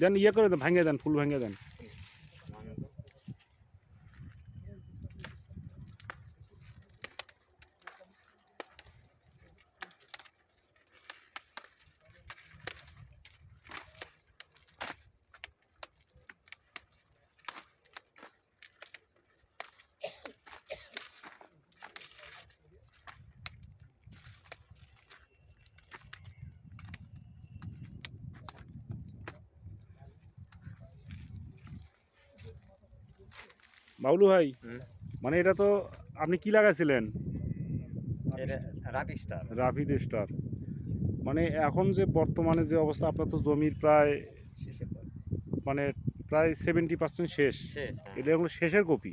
দেন ইয়ে করে দেন ভাঙে দেন ফুল ভাঙে দেন। বাবলু ভাই মানে এটা তো আপনি কি লাগাইছিলেন? রাবি স্টার। রাফিদ স্টার। মানে এখন যে বর্তমানে যে অবস্থা আপনার তো জমির প্রায় মানে প্রায় সেভেন্টি পার্সেন্ট শেষ। হ্যাঁ। এটা এগুলো শেষের কপি।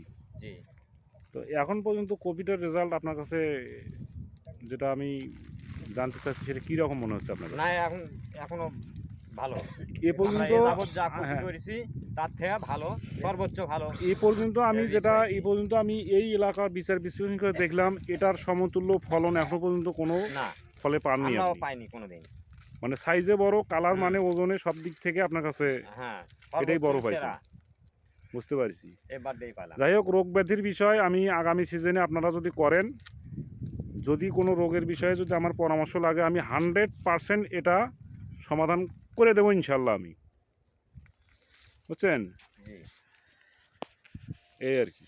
তো এখন পর্যন্ত কপিটার রেজাল্ট আপনার কাছে যেটা আমি জানতে চাচ্ছি সেটা কীরকম মনে হচ্ছে আপনার? না এখন এখনও ভালো এ পর্যন্ত যা হ্যাঁ। করেছি তার থেকে ভালো সর্বোচ্চ ভালো এই পর্যন্ত আমি যেটা? এই পর্যন্ত আমি এই এলাকার বিচার বিশ্লেষণ করে দেখলাম এটার সমতুল্য ফলন এখনও পর্যন্ত কোনো ফলে পাননি পাইনি কোনোদিন মানে সাইজে বড় কালার মানে ওজনে সব দিক থেকে আপনার কাছে হ্যাঁ এটাই বড়। সেরা। বুঝতে পারছি যাই হোক রোগ ব্যাধির বিষয় আমি আগামী সিজনে আপনারা যদি করেন যদি কোনো রোগের বিষয়ে যদি আমার পরামর্শ লাগে আমি হান্ড্রেড পারসেন্ট এটা সমাধান করে দেবো ইনশাল্লাহ আমি। বুঝছেন? এই আর কি।